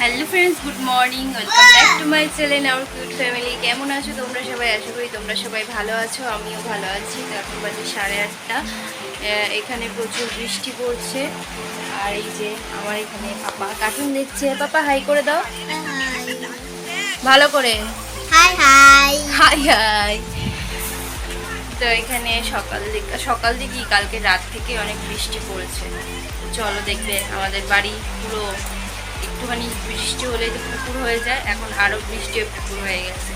Hello friends good morning welcome back to my channel our cute family কেমন আছো তোমরা সবাই? আশা করি তোমরা সবাই ভালো আছো আমিও ভালো আছি। তো এখন বাজে সাড়ে আটটা। এখানে প্রচুর বৃষ্টি পড়ছে। আর এই যে আমার এখানে পাপা কার্টুন দেখছে। পাপা হাই করে দাও। ভালো করে। হাই হাই হাই হাই তো এখানে সকাল দিকে সকাল দিকে কালকে রাত থেকে অনেক বৃষ্টি পড়েছে। চলো দেখবে আমাদের বাড়ি পুরো একটুখানি বৃষ্টি হলেই তো পুকুর হয়ে যায়, এখন আরও বৃষ্টি পুকুর হয়ে গেছে।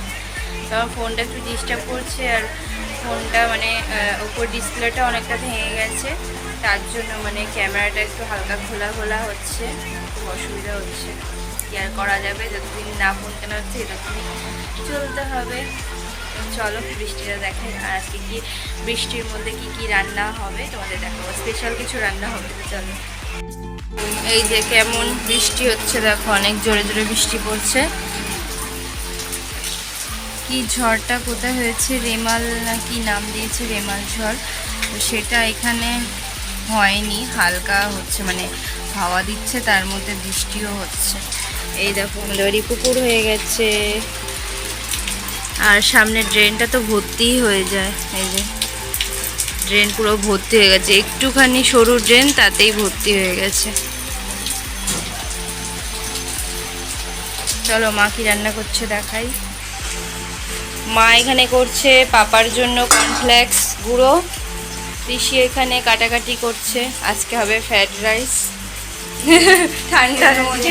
তো আমার ফোনটা একটু ডিস্টার্ব করছে আর ফোনটা মানে ওপর ডিসপ্লেটা অনেকটা ভেঙে গেছে, তার জন্য মানে ক্যামেরাটা একটু হালকা খোলা খোলা হচ্ছে, খুব অসুবিধা হচ্ছে। কি আর করা যাবে? যতদিন না ফোন কেনা হচ্ছে, ততদিন চলতে হবে। চলো বৃষ্টিটা দেখেন আর আজকে কি বৃষ্টির মধ্যে কি কি রান্না হবে? তোমাদের দেখাবো। স্পেশাল কিছু রান্না হবে চলো। এই যে কেমন বৃষ্টি হচ্ছে দেখো, অনেক জোরে জোরে বৃষ্টি পড়ছে। কি ঝড়টা কোথায় হয়েছে? রেমাল না কি নাম দিয়েছে রেমাল ঝড়? তো সেটা এখানে হয়নি, হালকা হচ্ছে মানে হাওয়া দিচ্ছে, তার মধ্যে বৃষ্টিও হচ্ছে। এই দেখো, আমাদের পুকুর হয়ে গেছে। আর সামনে ড্রেনটা তো ভর্তিই হয়ে যায়, এই যে। ড্রেন পুরো ভর্তি হয়ে গেছে। একটুখানি সরু ড্রেন তাতেই ভর্তি হয়ে গেছে। চলো মা কি রান্না করছে দেখাই। মা এখানে করছে পাপার জন্য কর্নফ্লেক্স গুঁড়ো। পিসি এখানে কাটাকাটি করছে। আজকে হবে ফ্রাইড রাইস ঠান্ডার মধ্যে।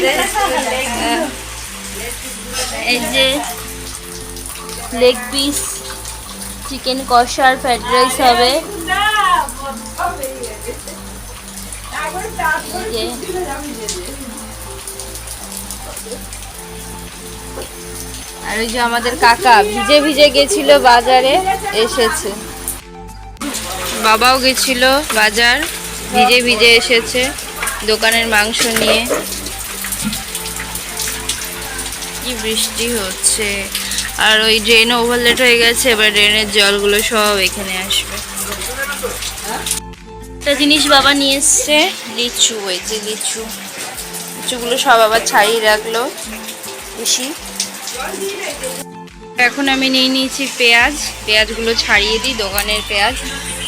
এই যে লেগ পিস চিকেন কষা আর ফ্রাইড রাইস হবে। আর ওই যে আমাদের কাকা ভিজে ভিজে গেছিল বাজারে, এসেছে। বাবাও গেছিল বাজার, ভিজে ভিজে এসেছে দোকানের মাংস নিয়ে। কি বৃষ্টি হচ্ছে। আর ওই ড্রেন ওভারলেট হয়ে গেছে, এবার ড্রেনের জলগুলো সব এখানে আসবে। একটা জিনিস বাবা নিয়ে এসছে, লিচু, ওই যে লিচু। লিচুগুলো সব আবার ছাড়িয়ে রাখল বেশি এখন আমি নিয়ে নিয়েছি পেঁয়াজ। পেঁয়াজগুলো ছাড়িয়ে দিই, দোকানের পেঁয়াজ।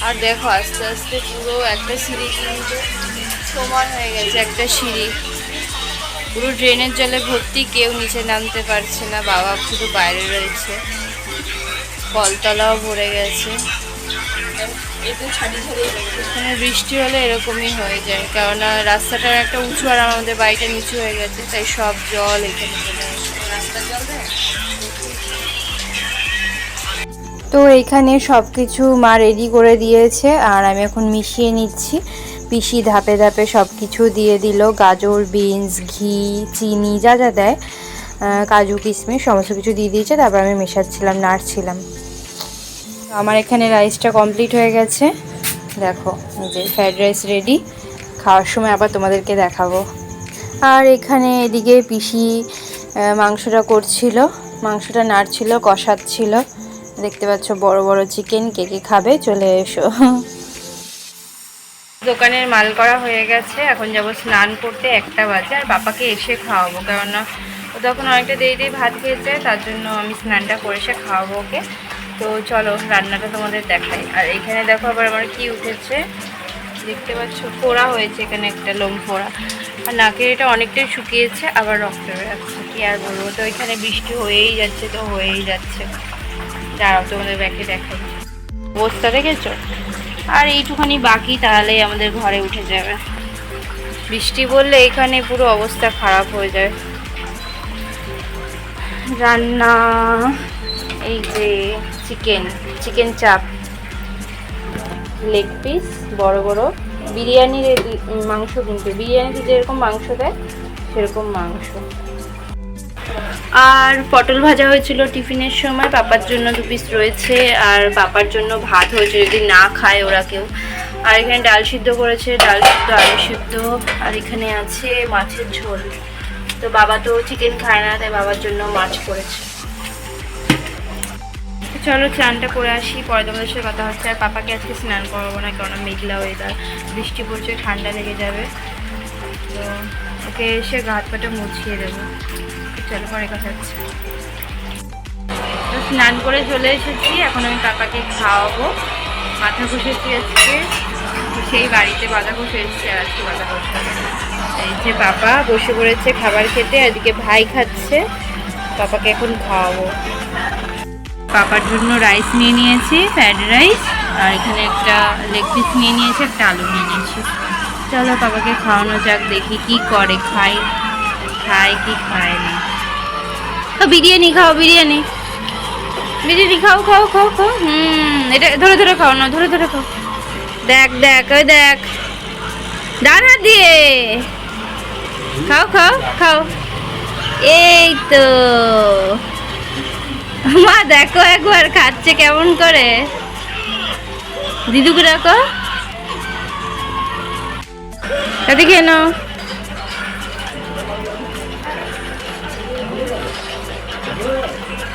আর দেখো, আস্তে আস্তে পুরো একটা সিঁড়ি কিন্তু সমান হয়ে গেছে, একটা সিঁড়ি। পুরো ড্রেনের জলে ভর্তি, কেউ নিচে নামতে পারছে না, বাবা শুধু বাইরে রয়েছে। কলতলাও ভরে গেছে। এখানে বৃষ্টি হলে এরকমই হয়ে যায়, কেননা রাস্তাটার একটা উঁচু আর আমাদের বাড়িটা নিচু হয়ে গেছে, তাই সব জল এখানে চলে তো এইখানে সব কিছু মা রেডি করে দিয়েছে, আর আমি এখন মিশিয়ে নিচ্ছি। পিসি ধাপে ধাপে সব কিছু দিয়ে দিল। গাজর, বিনস, ঘি, চিনি যা যা দেয় কাজু, কিশমিশ, সমস্ত কিছু দিয়ে দিয়েছে। তারপর আমি মেশাচ্ছিলাম, নাড়ছিলাম। আমার এখানে রাইসটা কমপ্লিট হয়ে গেছে। দেখো যে ফ্রাইড রাইস রেডি। খাওয়ার সময় আবার তোমাদেরকে দেখাবো। আর এখানে এদিকে পিসি মাংসটা করছিল। মাংসটা নাড়ছিল, কষাচ্ছিল। দেখতে পাচ্ছ বড় বড় চিকেন কে কে খাবে, চলে এসো। দোকানের মাল করা হয়ে গেছে। এখন যাব স্নান করতে একটা বাজে আর বাবাকে এসে খাওয়াবো কেননা ও তখন অনেকটা দেরি ভাত খেয়েছে, তার জন্য আমি স্নানটা করে এসে খাওয়াবো ওকে। তো চলো, রান্নাটা তোমাদের দেখাই। আর এখানে দেখো আবার আমার কি উঠেছে। দেখতে পাচ্ছ ফোড়া হয়েছে এখানে একটা লোম ফোড়া আর নাকের এটা অনেকটাই শুকিয়েছে, আবার রক্ত বেরোচ্ছে কি আর বলব? তো এখানে বৃষ্টি হয়েই যাচ্ছে, তো হয়েই যাচ্ছে। দাঁড়াও, তোমাদের ব্যাকে দেখাই। অবস্থা দেখেছ? আর এইটুখানি বাকি, তাহলে আমাদের ঘরে উঠে যাবে। বৃষ্টি বললে এখানে পুরো অবস্থা খারাপ হয়ে যায়। রান্না, এই যে চিকেন চিকেন চাপ। লেগ পিস, বড় বড়। বিরিয়ানির মাংস কিন্তু, বিরিয়ানিতে যেরকম মাংস দেয়, সেরকম মাংস। আর পটল ভাজা হয়েছিল টিফিনের সময়। পাপার জন্য দু পিস রয়েছে, আর পাপার জন্য ভাত হয়েছে যদি না খায় ওরা কেউ। আর এখানে ডাল সিদ্ধ করেছে, ডাল সিদ্ধ, আলু সিদ্ধ, আর এখানে আছে মাছের ঝোল। তো বাবা তো চিকেন খায় না, তাই বাবার জন্য মাছ করেছে। চলো স্নানটা করে আসি, পরে তোমাদের সাথে কথা হচ্ছে। আর পাপাকে আজকে স্নান করাবো না কারণ মেঘলা ওয়েদার বৃষ্টি পড়ছে, ঠান্ডা লেগে যাবে। তো ওকে এসে গা হাত পাটা মুছিয়ে দেবো। চলো, পরে কথা হচ্ছে। স্নান করে চলে এসেছি, এখন আমি পাপাকে খাওয়াবো। মাথা ঘষেছি আজকে। সেই বাড়িতে বাধা ঘষে এসেছি, আর আজকে বাধা ঘষে এই যে পাপা বসে পড়েছে খাবার খেতে, এদিকে ভাই খাচ্ছে। পাপাকে এখন খাওয়াবো। পাপার জন্য রাইস নিয়ে নিয়েছি ফ্রাইড রাইস আর এখানে একটা লেগ পিস নিয়ে নিয়েছি, একটা আলু নিয়ে নিয়েছি। চলো, পাপাকে খাওয়ানো যাক, দেখি কি করে খাই খায় কি খায় না। বিরিয়ানি খাও, বিরিয়ানি। বিরিয়ানি খাও খাও খাও খাও। হুম, এটা ধরে ধরে খাও না, ধরে ধরে খাও। দেখ দেখ, ওই দেখ। ডান হাত দিয়ে। খাও খাও খাও। এই তো। মা, দেখো একবার খাচ্ছে কেমন করে। দিদুকে ডাকো। তাতে খেয়ে নাও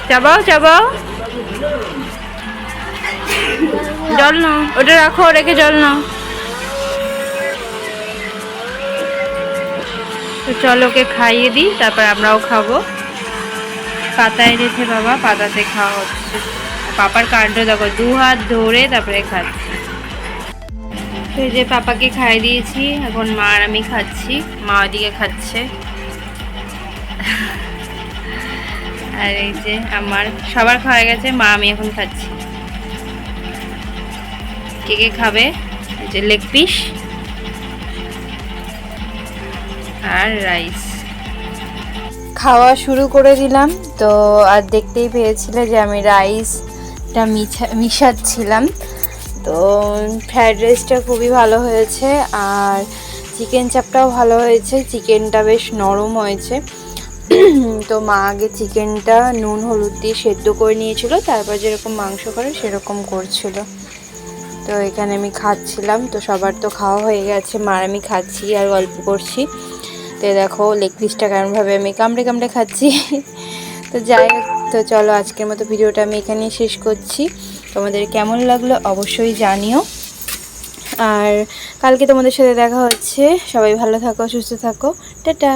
চাবাও চাবাও জল নাও, ওটা রাখো রেখে জল নাও। তো চলো, ওকে খাইয়ে দিই, তারপর আমরাও খাব। পাতায় এনেছে বাবা, পাতাতে খাওয়া হচ্ছে। পাপার কাণ্ড দেখো, দু হাত ধরে তারপরে খাচ্ছে। তো যে পাপাকে খাইয়ে দিয়েছি, এখন মা আর আমি খাচ্ছি, মা ওদিকে খাচ্ছে। আর এই যে আমার সবার খাওয়া গেছে, মা, আমি এখন খাচ্ছি। কে কে খাবে? এই যে লেগ পিস আর রাইস খাওয়া শুরু করে দিলাম, তো আর দেখতেই পেয়েছিলে যে আমি রাইসটা মিশাচ্ছিলাম। তো ফ্রায়েড রাইসটা খুবই ভালো হয়েছে, আর চিকেন চাপটাও ভালো হয়েছে চিকেনটা বেশ নরম হয়েছে। তো মা আগে চিকেনটা নুন, হলুদ দিয়ে সেদ্ধ করে নিয়েছিল, তারপর যেরকম মাংস করে সেরকম করছিল। তো এখানে আমি খাচ্ছিলাম, তো সবার তো খাওয়া হয়ে গেছে, মার আমি খাচ্ছি আর গল্প করছি। তো দেখো লেগ পিসটা কেমনভাবে আমি কামড়ে কামড়ে খাচ্ছি। তো যাই হোক, তো চলো আজকের মতো ভিডিওটা আমি এখানেই শেষ করছি। তোমাদের কেমন লাগল অবশ্যই জানিও। আর কালকে তোমাদের সাথে দেখা হচ্ছে। সবাই ভালো থাকো, সুস্থ থাকো। টাটা!